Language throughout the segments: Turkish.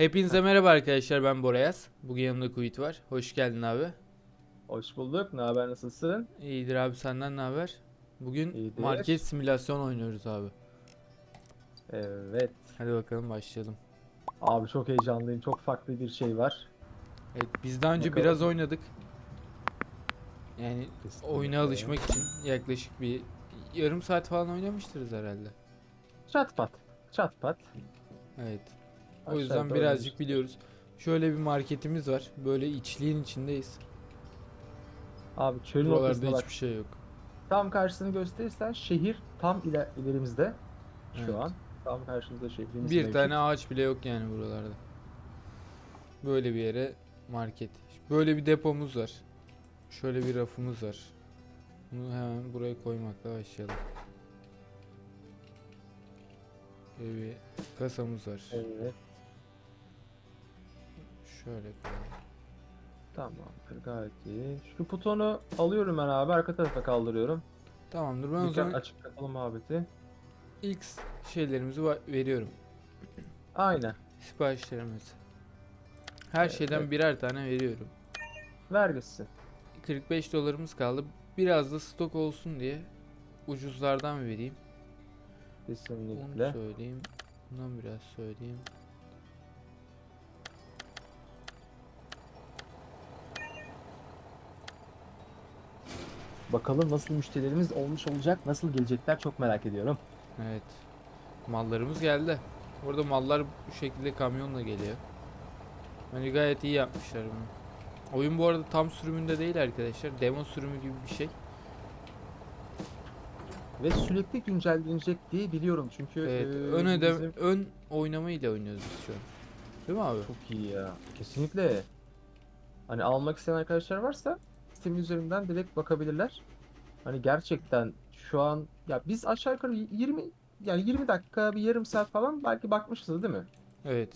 Hepinize merhaba arkadaşlar ben Borayaz. Bugün yanımda Kuyut var. Hoş geldin abi. Hoş bulduk. Ne haber nasılsın? İyidir abi senden ne haber? Bugün İyidir. market simülasyon oynuyoruz abi. Evet. Hadi bakalım başlayalım. Abi çok heyecanlıyım. Çok farklı bir şey var. Evet biz daha önce Bakalım. biraz oynadık. Yani Kesinlikle. oyuna alışmak için yaklaşık bir yarım saat falan oynamıştırız herhalde. Çat pat. Çat pat. Evet. O Aşağı yüzden birazcık biliyoruz. Şöyle bir marketimiz var. Böyle içliğin içindeyiz. Abi çölün Buralarda ortasında bak. hiçbir şey yok. Tam karşısını gösterirsen şehir tam iler ilerimizde. Şu Evet. an. Tam karşımızda şehrimiz Bir mevcut. tane ağaç bile yok yani buralarda. Böyle bir yere market. Böyle bir depomuz var. Şöyle bir rafımız var. Bunu hemen buraya koymakla başlayalım. Böyle bir kasamız var. Evet. Şöyle koyalım. Tamamdır. Gayet iyi. Şu butonu alıyorum ben abi. Arka tarafa kaldırıyorum. Tamamdır ben o zaman açık kapalı muhabbeti. ilk şeylerimizi veriyorum. Aynen. Siparişlerimizi. Her Evet, şeyden evet. birer tane veriyorum. Ver gitsin. 45 dolarımız kaldı. Biraz da stok olsun diye ucuzlardan vereyim. Onu Kesinlikle. söyleyeyim. Bundan biraz söyleyeyim. Bakalım nasıl müşterilerimiz olmuş olacak. Nasıl gelecekler çok merak ediyorum. Evet. Mallarımız geldi. Burada mallar bu şekilde kamyonla geliyor. Bence gayet iyi yapmışlar bunu. Oyun bu arada tam sürümünde değil arkadaşlar. Demo sürümü gibi bir şey. Ve sürekli güncellenecek diye biliyorum çünkü Evet. eee, ön ödem bizim- ön oynama ile oynuyoruz biz şu an. Değil mi abi? çok iyi ya. Kesinlikle. Hani almak isteyen arkadaşlar varsa Steam üzerinden direkt bakabilirler. Hani gerçekten şu an ya biz aşağı yukarı 20 yani 20 dakika bir yarım saat falan belki bakmışız değil mi? Evet.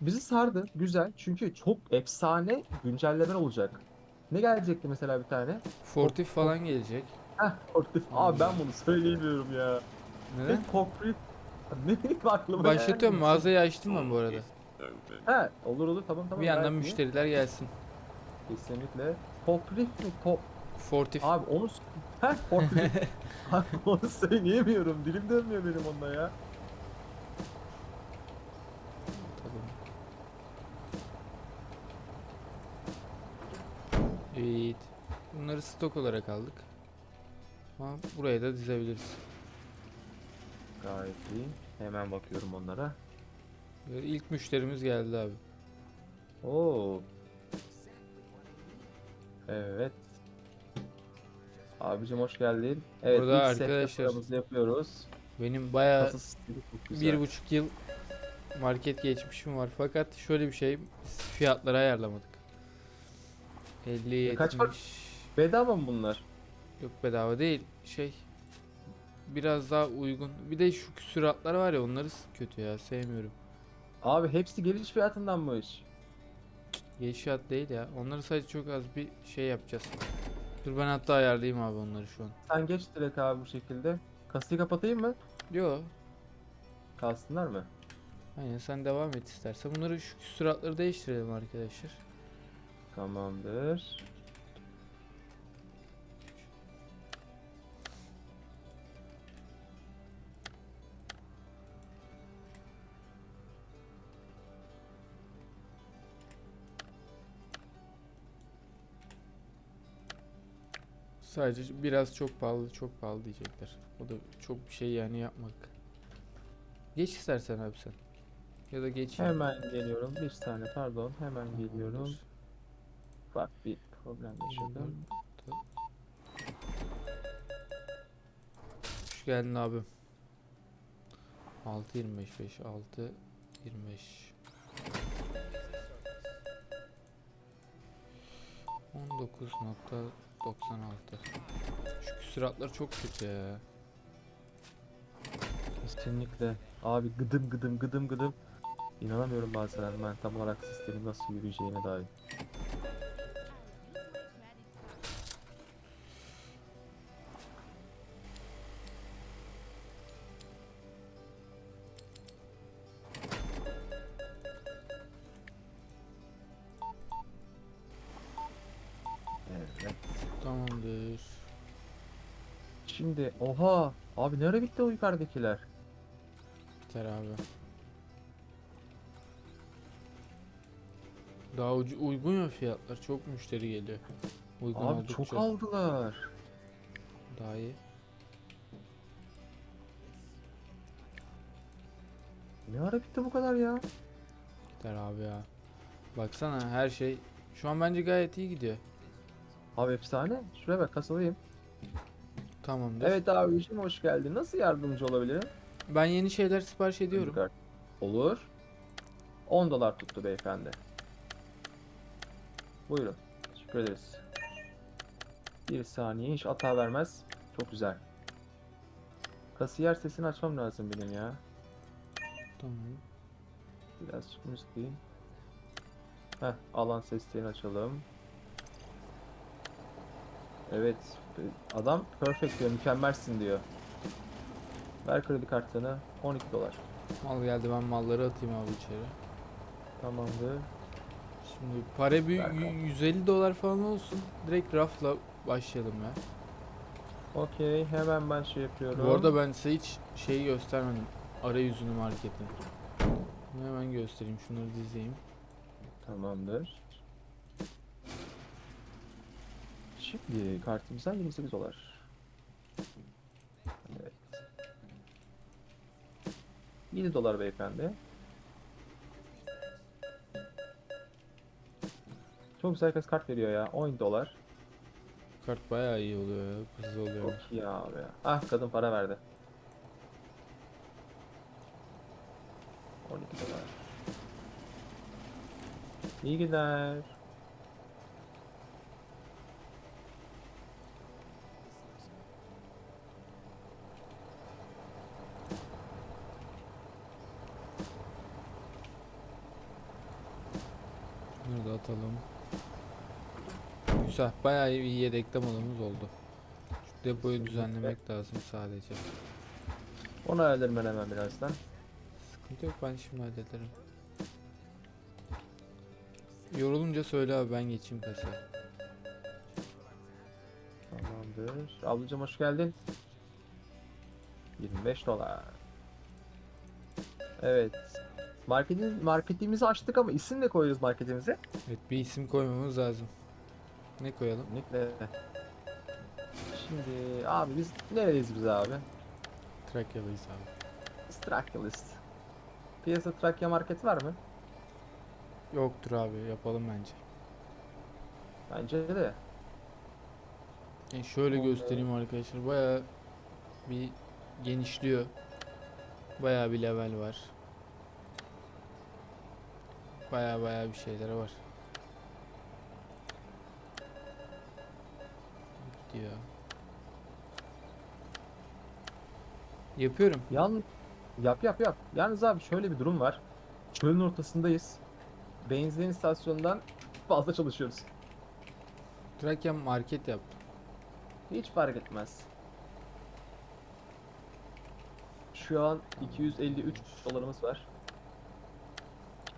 Bizi sardı. Güzel. Çünkü çok efsane güncellemeler olacak. Ne gelecekti mesela bir tane? Fortif falan gelecek. Heh, Portif. Abi ben bunu söyleyemiyorum ya. Neden? Ne kokpit. Ne aklıma Başlatıyorum geldi. mağazayı açtım ben bu arada. He olur olur tamam tamam. Bir yandan müşteriler gelsin. Kesinlikle. Poprif mi? Pop. Fortif. Abi onu Heh poprif. Abi onu söyleyemiyorum. Dilim dönmüyor benim onunla ya. Tabii. Evet. Bunları stok olarak aldık. Ama buraya da dizebiliriz. Gayet iyi. Hemen bakıyorum onlara. İlk müşterimiz geldi abi. Oo. Evet. Abicim hoş geldin. Evet Burada ilk arkadaşlar- yapıyoruz. Benim bayağı çok güzel. bir buçuk yıl market geçmişim var. Fakat şöyle bir şey fiyatları ayarlamadık. 50 Kaç var? 70 Bedava mı bunlar? yok bedava değil şey biraz daha uygun. Bir de şu küsuratlar var ya onları kötü ya sevmiyorum. Abi hepsi geliş fiyatındanmış. Geçişat değil ya. Onları sadece çok az bir şey yapacağız. Dur ben hatta ayarlayayım abi onları şu an. Sen geç direkt abi bu şekilde. Kasayı kapatayım mı? Yo. Kalsınlar mı? Aynen sen devam et istersen. Bunları şu küsuratları değiştirelim arkadaşlar. Tamamdır. Sadece biraz çok pahalı, çok pahalı diyecekler. O da çok bir şey yani yapmak. Geç istersen abi sen. Ya da geç. Hemen geliyorum. Bir saniye pardon. Hemen geliyorum. Bak bir problem yaşadım. Hoş geldin abim. 6 25 5 6 25 19.96 Şu küsuratlar çok kötü ya. Kesinlikle. Abi gıdım gıdım gıdım gıdım. İnanamıyorum bazen ben tam olarak sistemin nasıl yürüyeceğine dair. Tamamdır. Şimdi oha abi nereye bitti o yukarıdakiler? Yeter abi. Daha uygun ya fiyatlar. Çok müşteri geliyor. Uygun Abi oldukça. çok aldılar. Daha iyi. Ne ara bitti bu kadar ya? Yeter abi ya. Baksana her şey şu an bence gayet iyi gidiyor. Abi efsane. Şuraya bak kasadayım. Tamamdır. Evet abiciğim hoş geldin. Nasıl yardımcı olabilirim? Ben yeni şeyler sipariş ediyorum. Olur. 10 dolar tuttu beyefendi. Buyurun. Teşekkür ederiz. Bir saniye hiç hata vermez. Çok güzel. Kasiyer sesini açmam lazım benim ya. Tamam. Biraz müziği. Heh, alan seslerini açalım. Evet, adam perfect diyor, mükemmelsin diyor. Ver kredi kartını, 12 dolar. Mal geldi ben malları atayım abi içeri. Tamamdır. Şimdi para bir Ver y- bakalım. 150 dolar falan olsun. Direkt rafla başlayalım ya. Okey, hemen ben şey yapıyorum. Bu arada ben size hiç şeyi göstermedim. Arayüzünü marketin. Bunu hemen göstereyim. Şunları dizeyim. Tamamdır. Şimdi kartımızdan 28 dolar. Evet. 7 dolar beyefendi. Çok güzel herkes kart veriyor ya. 10 dolar. Kart bayağı iyi oluyor ya. Hızlı oluyor. Çok iyi abi ya. Ah kadın para verdi. 12 dolar. İyi günler. Şunları da atalım. Güzel. Bayağı iyi yedekte malımız oldu. Şu depoyu düzenlemek lazım sadece. Onu ayarlarım ben hemen birazdan. Sıkıntı yok ben şimdi hallederim. Yorulunca söyle abi ben geçeyim kasaya. Tamamdır. Ablacığım hoş geldin. 25 dolar. Evet. Marketin, marketimizi açtık ama isim de koyuyoruz marketimize. Evet bir isim koymamız lazım. Ne koyalım? Kesinlikle. Şimdi abi biz neredeyiz biz abi? Trakya'dayız abi. Biz Trakyalist. Piyasa Trakya market var mı? Yoktur abi yapalım bence. Bence de. Yani şöyle Oldu. göstereyim arkadaşlar. Bayağı bir genişliyor. Bayağı bir level var. Bayağı bayağı bir şeyler var. Gidiyor. Yapıyorum. Yan yap yap yap. Yalnız abi şöyle bir durum var. Çölün ortasındayız. Benzin istasyonundan fazla çalışıyoruz. Trakya market yaptım. Hiç fark etmez. Şu an 253 dolarımız var.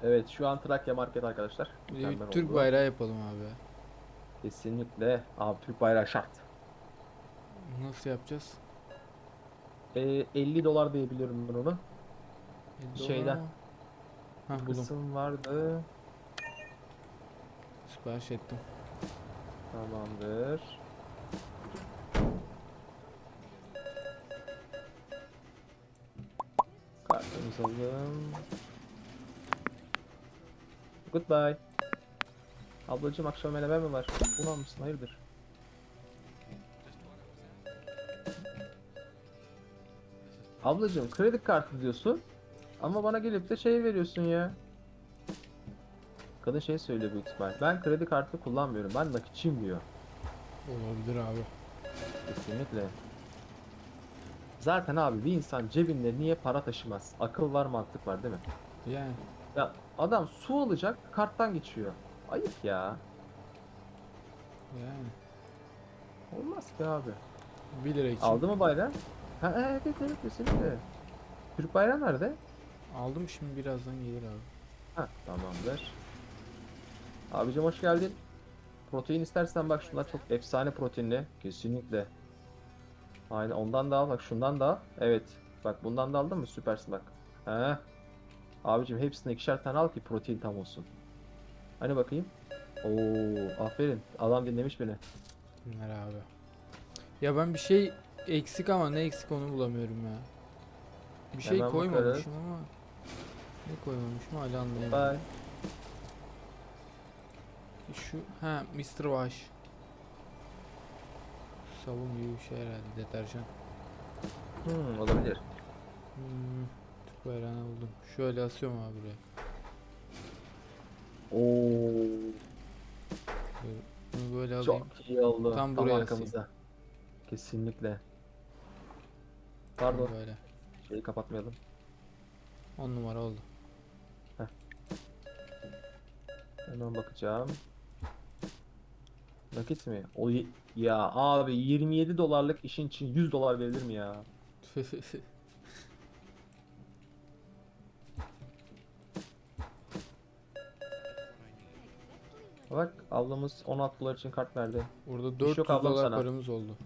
Evet şu an Trakya market arkadaşlar. Bir de bir Mükemmel Türk oldu. bayrağı yapalım abi. Kesinlikle. Abi Türk bayrağı şart. Nasıl yapacağız? Ee, 50 dolar diyebiliyorum ben onu. 50 Şeyden. mı? Hah buldum. Kısım vardı. Sipariş ettim. Tamamdır. Kartımızı alalım. Goodbye. Ablacığım akşam menemen mi var? Bunu almışsın hayırdır? Ablacığım kredi kartı diyorsun. Ama bana gelip de şey veriyorsun ya. Kadın şey söylüyor büyük ihtimal. Ben kredi kartı kullanmıyorum. Ben nakitçiyim diyor. Olabilir abi. Kesinlikle. Zaten abi bir insan cebinde niye para taşımaz? Akıl var mantık var değil mi? Yani Ya adam su alacak karttan geçiyor. Ayıp ya. yani. Olmaz ki abi. 1 lira için. Aldı mı bayrağı? Ha evet evet evet kesinlikle. Türk bayrağı nerede? Aldım şimdi birazdan gelir abi. Ha tamamdır. Abicim hoş geldin. protein istersen bak şunlar çok efsane proteinli. Kesinlikle. Aynen ondan da al bak şundan da al. Evet. Bak bundan da aldın mı? Süpersin bak. He. Abicim hepsine ikişer tane al ki protein tam olsun. Hani bakayım. Oo, aferin. Adam dinlemiş beni. Bunlar abi. Ya ben bir şey eksik ama ne eksik onu bulamıyorum ya. Bir şey Hemen koymamışım bakarız. ama ne koymamışım hala anlayamadım. Bye. Şu ha Mr. Wash. Sabun gibi bir şey herhalde deterjan. Hmm, olabilir. Hmm, bayrağını buldum. Şöyle asıyorum abi buraya. Oo, Böyle- Bunu böyle alayım. çok iyi oldu. Tam buraya asayım. arkamızda. Kesinlikle. Pardon, Böyle. şeyi kapatmayalım. 10 numara oldu. Hemen bakacağım. Nakit mi? O ya abi 27 dolarlık işin için 100 dolar verilir mi ya? Bak ablamız 16 dolar için kart verdi. Burada yok 400 ablam dolar sana. paramız oldu.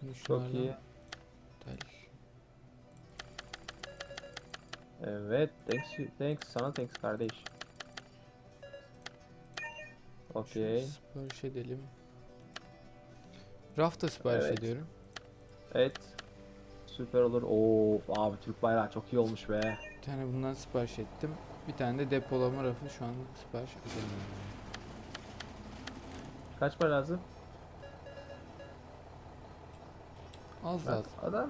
Şimdi Çok iyi. tel. Evet, thanks, thanks sana thanks kardeş. Okey. Sipariş edelim. Rafta sipariş Evet. ediyorum. Evet. Süper olur. Oo abi Türk bayrağı çok iyi olmuş be. Bir tane bundan sipariş ettim. Bir tane de depolama rafı şu an sipariş edemiyorum. Kaç para lazım? Az Bak, az. adam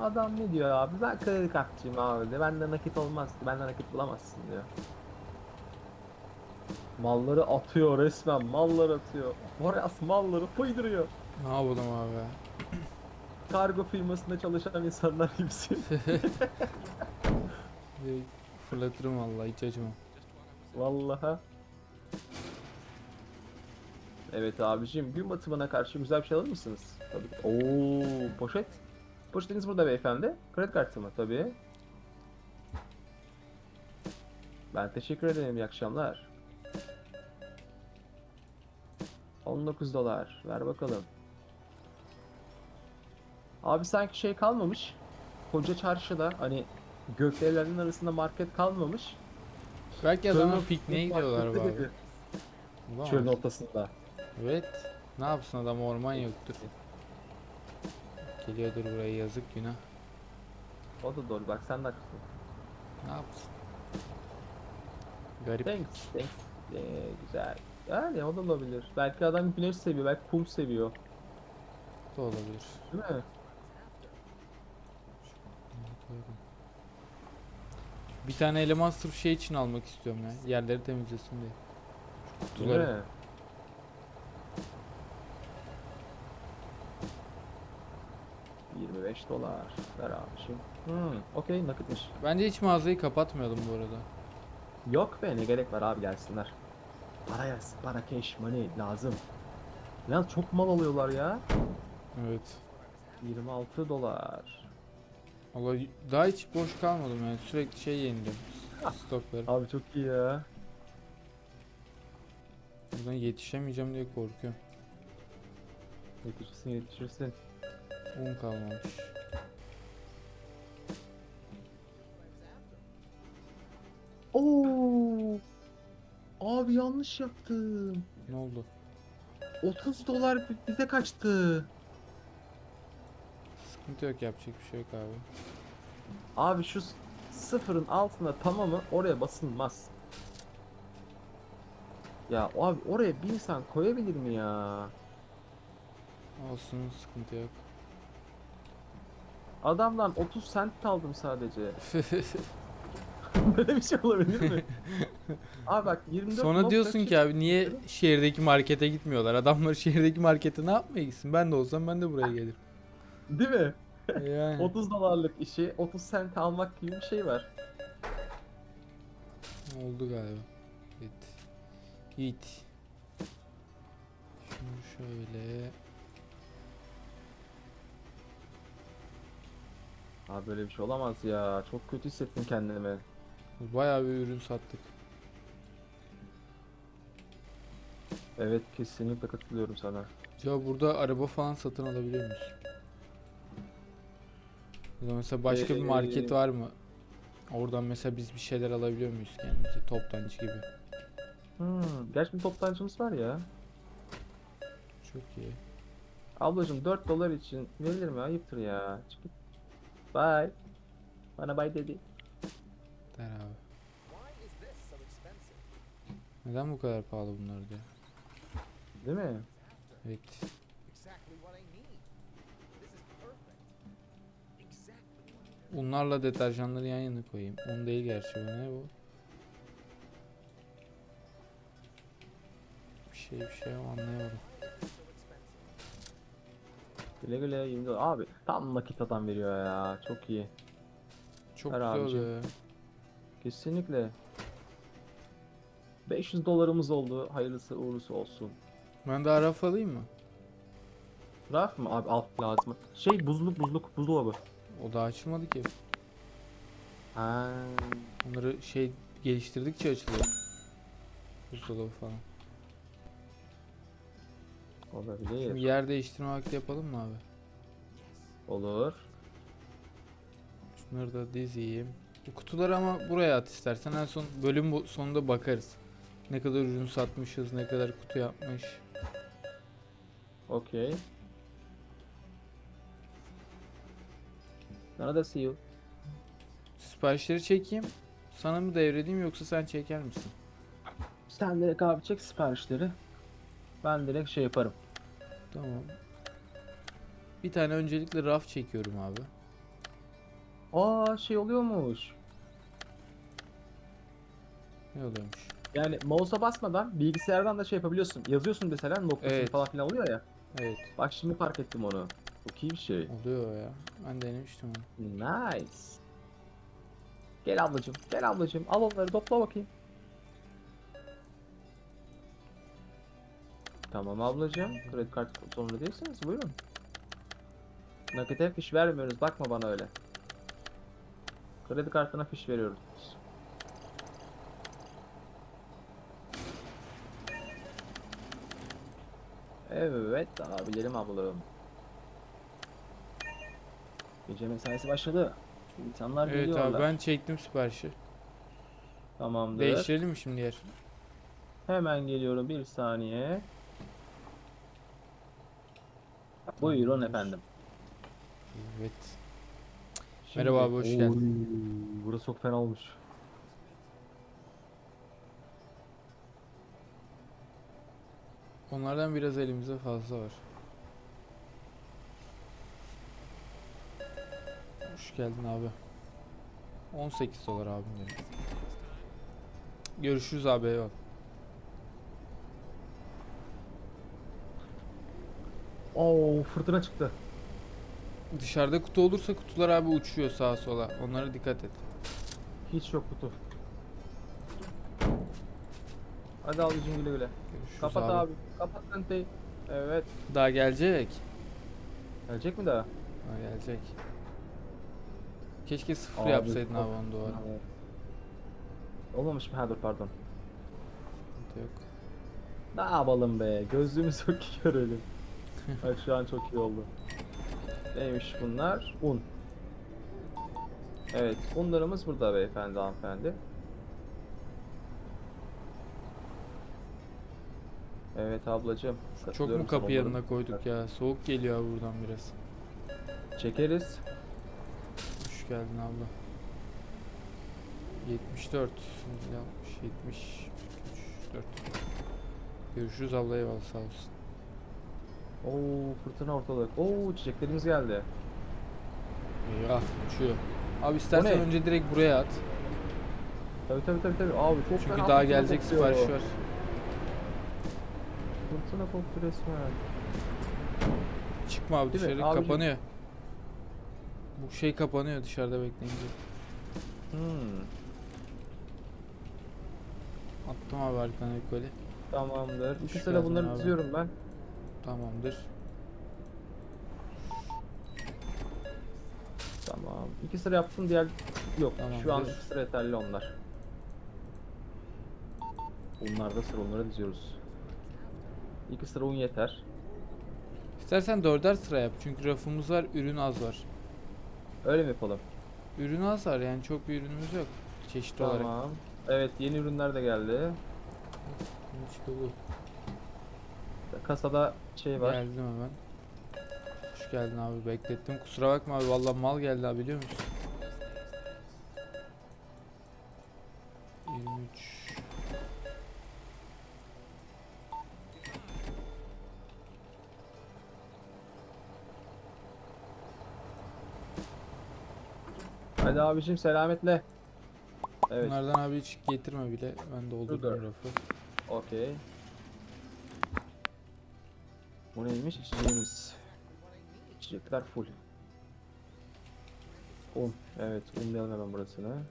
Adam ne diyor abi? Ben kredi kartçıyım abi de. Bende nakit olmaz. Bende nakit bulamazsın diyor. Malları atıyor resmen. Malları atıyor. Boreas malları fıydırıyor. Ne yapalım abi? Kargo firmasında çalışan insanlar gibisin. Fırlatırım vallahi hiç acımam. Vallaha. Evet abicim gün batımına karşı güzel bir şey alır mısınız? Tabii. Oo poşet. Poşetiniz burada beyefendi. Kredi kartı mı? Tabii. Ben teşekkür ederim. İyi akşamlar. 19 dolar. Ver bakalım. Abi sanki şey kalmamış. Koca çarşıda hani gökdelenlerin arasında market kalmamış. Belki adamlar pikniğe gidiyorlar markette abi. Çölün ortasında. Evet. Ne yapsın adam orman yoktur. Geliyordur buraya yazık günah. O da doğru bak sen de haklısın. Ne yapsın? Garip. Thanks. Thanks. Ee, güzel. Yani o da olabilir. Belki adam güneş seviyor, belki kum seviyor. da olabilir. Değil mi? Bir tane eleman sırf şey için almak istiyorum ya. Yerleri temizlesin diye. Şu Değil mi? ...25 dolar. Ver abiciğim. Hmm, okey nakitmiş. Bence hiç mağazayı kapatmayalım bu arada. Yok be ne gerek var abi gelsinler. Para gelsin, para cash money lazım. Ya çok mal alıyorlar ya. Evet. 26 dolar. Valla daha hiç boş kalmadım yani sürekli şey yeniliyorum. Stokları. Abi çok iyi ya. Buradan yetişemeyeceğim diye korkuyorum. Yetişirsin yetişirsin. Un kalmamış. Oo. Abi yanlış yaptım. Ne oldu? 30 dolar bi- bize kaçtı. Sıkıntı yok yapacak bir şey yok abi. Abi şu sıfırın altına tamamı oraya basılmaz. Ya abi oraya bir insan koyabilir mi ya? Olsun sıkıntı yok. Adamdan 30 sent aldım sadece. Böyle bir şey olabilir mi? abi bak 24 Sonra diyorsun ki abi niye şehirdeki markete gitmiyorlar? Adamlar şehirdeki markete ne yapmaya gitsin? Ben de olsam ben de buraya gelirim. Değil mi? E Yani. 30 dolarlık işi 30 sent almak gibi bir şey var. Oldu galiba. Evet. Git. Şunu şöyle. Abi böyle bir şey olamaz ya. Çok kötü hissettim kendimi. Bayağı bir ürün sattık. Evet kesinlikle katılıyorum sana. Ya burada araba falan satın alabiliyor? Ya da mesela başka bir market Ee, var mı? Oradan mesela biz bir şeyler alabiliyor muyuz kendimize? Toptancı gibi. Hmm, gerçi bir toptancımız var ya. Çok iyi. Ablacım 4 dolar için verilir mi? Ayıptır ya. Çık git. Bye. Bana bye dedi. Der abi. Neden bu kadar pahalı bunlar diyor. Değil mi? Evet. Unlarla deterjanları yan yana koyayım. Un değil gerçi bu ne bu? Bir şey bir şey ama anlayamadım. Güle güle 20 dolar. Abi tam nakit adam veriyor ya. Çok iyi. Çok Ver güzel abicim. Kesinlikle. 500 dolarımız oldu. Hayırlısı uğurlusu olsun. Ben daha raf alayım mı? Raf mı? Abi al lazım. Şey buzluk buzluk buzdolabı. O da açılmadı ki. Ha. Onları şey geliştirdikçe açılıyor. Buzdolabı falan. Olabilir. Şimdi yer değiştirme vakti yapalım mı abi? Olur. Şunları da dizeyim. Bu kutuları ama buraya at istersen. En son bölüm bu- sonunda bakarız. Ne kadar ürün satmışız, ne kadar kutu yapmış. Okey. Nerede see you? Siparişleri çekeyim. Sana mı devredeyim yoksa sen çeker misin? Sen direkt abi çek siparişleri. Ben direkt şey yaparım. Tamam. Bir tane öncelikle raf çekiyorum abi. Aa şey oluyormuş. Ne oluyormuş? Yani mouse'a basmadan bilgisayardan da şey yapabiliyorsun. Yazıyorsun mesela noktasını Evet. falan filan oluyor ya. Evet, Bak şimdi fark ettim onu. Çok iyi bir şey. oluyor ya. Ben denemiştim onu. Nice. Gel ablacım, gel ablacım. Al onları topla bakayım. Tamam ablacım. Kredi kartı sorunu değilseniz buyurun. Nakite fiş vermiyoruz. Bakma bana öyle. Kredi kartına fiş veriyoruz. Evet abilerim ablalarım. Gece mesaisi başladı. İnsanlar Evet geliyorlar. abi ben çektim siparişi. Tamamdır. Değiştirelim mi şimdi yer? Hemen geliyorum bir saniye. Buyurun efendim. Evet. Şimdi- Merhaba abi, hoş geldin. Burası çok fena olmuş. Onlardan biraz elimizde fazla var. Hoş geldin abi. 18 dolar abim benim. Görüşürüz abi eyvallah. Oo fırtına çıktı. Dışarıda kutu olursa kutular abi uçuyor sağa sola. Onlara dikkat et. Hiç yok kutu. Hadi ablacım güle güle. Görüşürüz Kapat abi. abi. Kapat tenteyi. Evet. Daha gelecek. Gelecek mi daha? Ha, gelecek. Keşke sıfır Abi, yapsaydın abi onu duvara. Olmamış mı? Ha dur pardon. Yok. Ne yapalım be? Gözlüğümüzü çok iyi görelim. Bak şu an çok iyi oldu. Neymiş bunlar? Un. Evet, unlarımız burada beyefendi, hanımefendi. Evet ablacığım. Çok mu kapı yanına koyduk ya? Soğuk geliyor buradan biraz. Çekeriz. Hoş geldin abla. 74, 60, 70, 43, 4. Görüşürüz abla eyvallah sağ olsun. Oo fırtına ortalık. Oo çiçeklerimiz geldi. Eyvah uçuyor. Abi istersen ne? önce direkt buraya at. Tabii tabii tabii tabii. Abi çok Çünkü fena daha fırtına gelecek kopuyor. sipariş var. Fırtına koptu resmen. Çıkma abi Değil mi? dışarı Abicim- kapanıyor. Bu şey kapanıyor dışarıda bekleyince. Hmm. Attım abi arkana bir koli. Tamamdır. İki Hoş sıra geldin bunları abi. diziyorum ben. Tamamdır. Tamam. İki sıra yaptım diğer yok. Şu an Tamamdır. iki sıra yeterli onlar. Bunlarda sıra onları diziyoruz. İki sıra un yeter. İstersen dörder sıra yap. Çünkü rafımız var, ürün az var. Öyle mi yapalım? Ürün az var yani çok bir ürünümüz yok. Çeşitli olarak. Tamam. Evet yeni ürünler de geldi. İşte bu. Kasada şey var. Geldim hemen. Hoş geldin abi beklettim. Kusura bakma abi vallahi mal geldi abi biliyor musun? 23 Hadi abicim selametle. Evet. Bunlardan abi hiç getirme bile. Ben doldurdum Şurada. rafı. Okey. Bu neymiş? İçeceğimiz. İçecekler full. Un. Evet, unlayalım hemen burasını.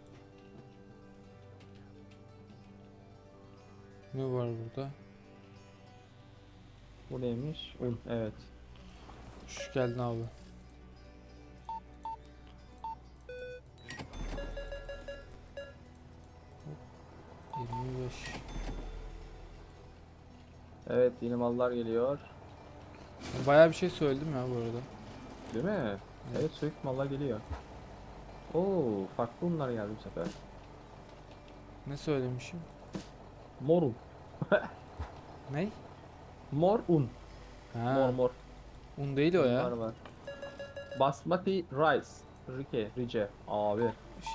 Ne var burada? Bu neymiş? Un. Evet. Hoş geldin abi. Hop, 25 Evet, yeni mallar geliyor. Bayağı bir şey söyledim ya bu arada. Değil mi? Evet, sürekli mallar geliyor. Oo, farklı unlar geldi bu sefer. Ne söylemişim? Mor un. Ne? Mor un. Mor Ha, mor. un değil o ya. Var. Basmati rice. Rike, Rice. Abi.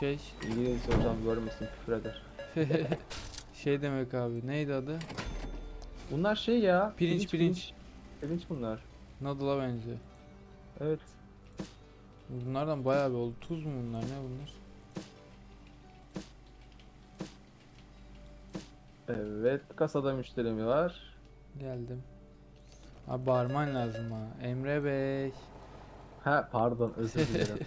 Şey, İngilizce hocam görmesin küfür eder. şey demek abi. Neydi adı? Bunlar şey ya. Pirinç, pirinç. Pirinç bunlar. Noodle'a benziyor. Evet. Bunlardan bayağı bir oldu. Tuz mu bunlar? Ne bunlar? Evet. Kasada müşterimi var. Geldim. Abi bağırman lazım ha. Emre Bey. Ha pardon özür dilerim.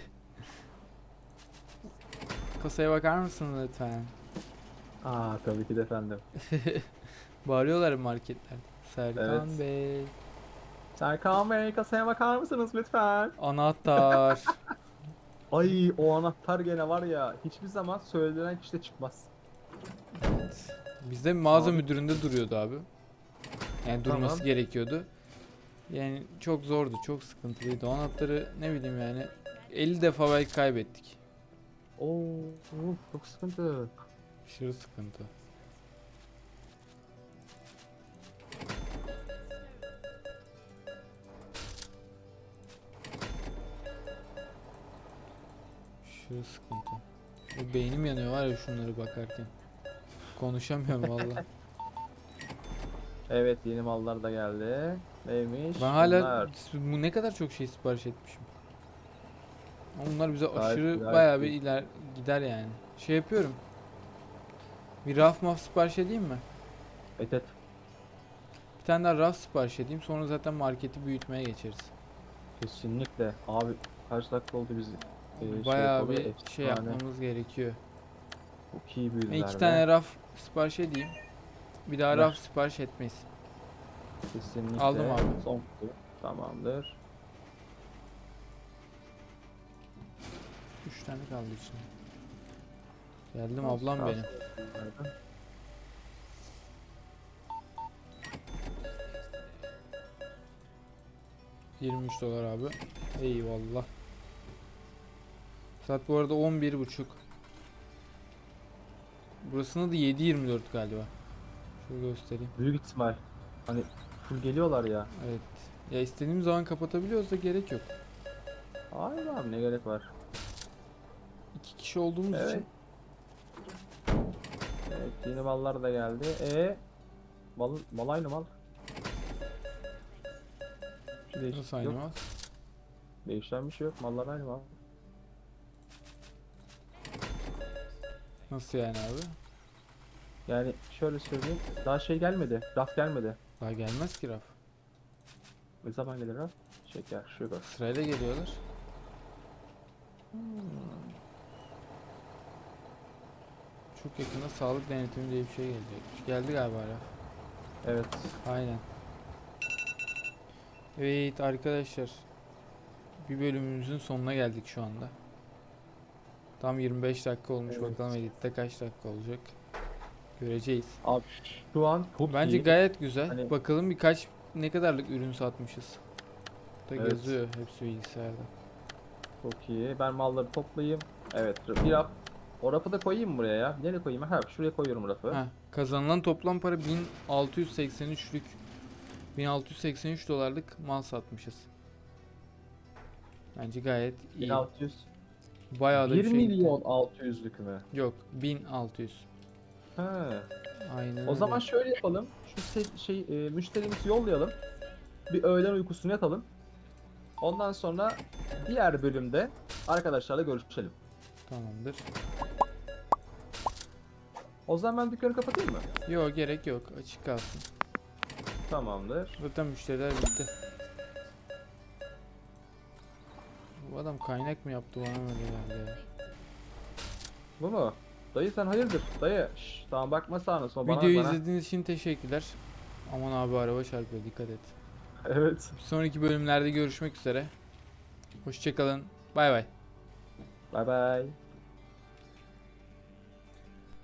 Kasaya bakar mısın lütfen? Aa tabii ki de efendim. Bağırıyorlar marketler. Serkan Evet. Bey. Serkan Bey kasaya bakar mısınız lütfen? Anahtar. Ay o anahtar gene var ya hiçbir zaman söylenen kişide çıkmaz. Bizde mağaza Abi. müdüründe duruyordu abi. Yani durması Tamam. gerekiyordu. Yani çok zordu, çok sıkıntılıydı. O anahtarı ne bileyim yani 50 defa belki kaybettik. Oo çok sıkıntı. Aşırı sıkıntı. Aşırı sıkıntı. O beynim yanıyor var ya şunları bakarken. Konuşamıyorum valla. Evet yeni mallar da geldi. Neymiş? Ben hala Bunlar. bu ne kadar çok şey sipariş etmişim. Ama bunlar bize Gayet- aşırı gayet bayağı bir iyi. iler gider yani. Şey yapıyorum. Bir raf maf sipariş edeyim mi? Evet evet. Bir tane daha raf sipariş edeyim sonra zaten marketi büyütmeye geçeriz. Kesinlikle. Abi kaç dakika oldu biz e, şey bayağı yapalı? bir şey Efsane. yapmamız gerekiyor. Çok iyi Ben büyüdüler iki be. tane raf sipariş edeyim. Bir daha Ver. raf sipariş etmeyiz. Kesinlikle. Aldım abi. Son kutu. Tamamdır. 3 tane kaldı içinde. Geldim Olsun, ablam benim. Nerede? $23 dolar abi. Eyvallah. Saat bu arada 11 buçuk. Burasında da 7.24 galiba. Şöyle göstereyim. Büyük ihtimal. Hani full geliyorlar ya. Evet. Ya istediğimiz zaman kapatabiliyoruz da gerek yok. Hayır abi ne gerek var. İki kişi olduğumuz Evet. için. Evet yeni mallar da geldi. E mal, mal aynı mal. Bir değişiklik Nasıl aynı yok. mal? Değişen bir şey yok. Mallar aynı mal. Nasıl yani abi? Yani şöyle söyleyeyim. Daha şey gelmedi. Raf gelmedi. Daha gelmez ki raf. Ne zaman gelir raf? Şeker, sugar. Sırayla geliyorlar. Çok yakında sağlık denetimi diye bir şey gelecekmiş. Geldi galiba raf. Evet. Aynen. Evet arkadaşlar. Bir bölümümüzün sonuna geldik şu anda. Tam 25 dakika olmuş. Evet. Bakalım editte kaç dakika olacak. Göreceğiz. Abi şu an çok Bence iyi. gayet güzel. Hani- Bakalım birkaç ne kadarlık ürün satmışız. Da Evet. yazıyor hepsi bilgisayarda. Çok iyi. Ben malları toplayayım. Evet. Bir raf. O rafı da koyayım buraya ya? Nereye koyayım? Ha şuraya koyuyorum rafı. Ha, kazanılan toplam para 1683'lük 1683 dolarlık mal satmışız. Bence gayet iyi. 1600. Bayağı da 1 bir şey milyon 600'lük mü? Yok 1600. Ha. Aynen O zaman öyle. şöyle yapalım. Şu se- şey e, müşterimizi yollayalım. Bir öğlen uykusunu yatalım. Ondan sonra diğer bölümde arkadaşlarla görüşelim. Tamamdır. O zaman ben dükkanı kapatayım mı? Yok gerek yok. Açık kalsın. Tamamdır. Zaten müşteriler bitti. Bu adam kaynak mı yaptı bana öyle geldi ya. Bu mu? Dayı sen hayırdır? Dayı. Şşş, tamam bakma sağına sonra bana Videoyu bana. izlediğiniz için teşekkürler. Aman abi araba çarpıyor dikkat et. Evet. Bir sonraki bölümlerde görüşmek üzere. Hoşçakalın. Bay bay. Bay bay.